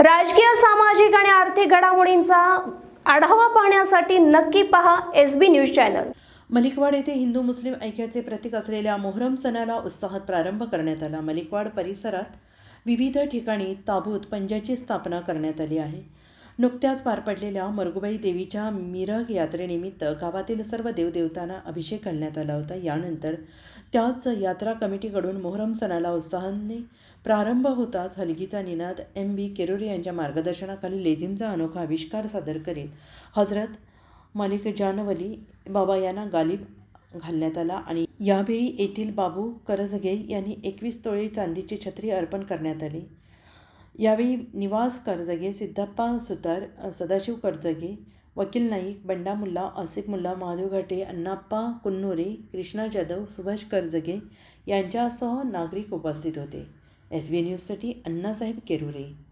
राजकीय सामाजिक आणि आर्थिक घडामोडींचा आढावा पाहण्यासाठी नक्की पहा S B news channel. Malikwad येथे हिंदू मुस्लिम ऐक्याचे प्रतीक असलेल्या मोहरम सणाला उत्साहात प्रारंभ करण्यात आला. मलिकवाड परिसरात विविध ठिकाणी ताबूत पंजाची स्थापना करण्यात आली आहे. नुकत्याच पार पडलेल्या मरगुबाई देवीच्या मिरग यात्रेनिमित्त गावातील सर्व देवदेवतांना अभिषेक घालण्यात आला होता. यानंतर त्याच यात्रा कमिटीकडून मोहरम सणाला उत्साहाने प्रारंभ होताच हलगीचा निनाद एम बी केरोरे यांच्या मार्गदर्शनाखाली लेझिमचा अनोखा आविष्कार सादर करीत हजरत मलिक जानवली बाबा यांना गालिब घालण्यात आला आणि यावेळी येथील बाबू करजगे यांनी एकवीस तोळे चांदीची छत्री अर्पण करण्यात आली. यावेळी निवास करजगे सिद्धप्पा सुतार सदाशिव करजगे वकील नाईक बंडा मुल्ला आसिफ मुल्ला महादेव घाटे अण्णाप्पा कुन्नोरे कृष्णा जाधव सुभाष करजगे यांच्यासह नागरिक उपस्थित होते. एस बी न्यूजसाठी अण्णासाहेब केरुरे.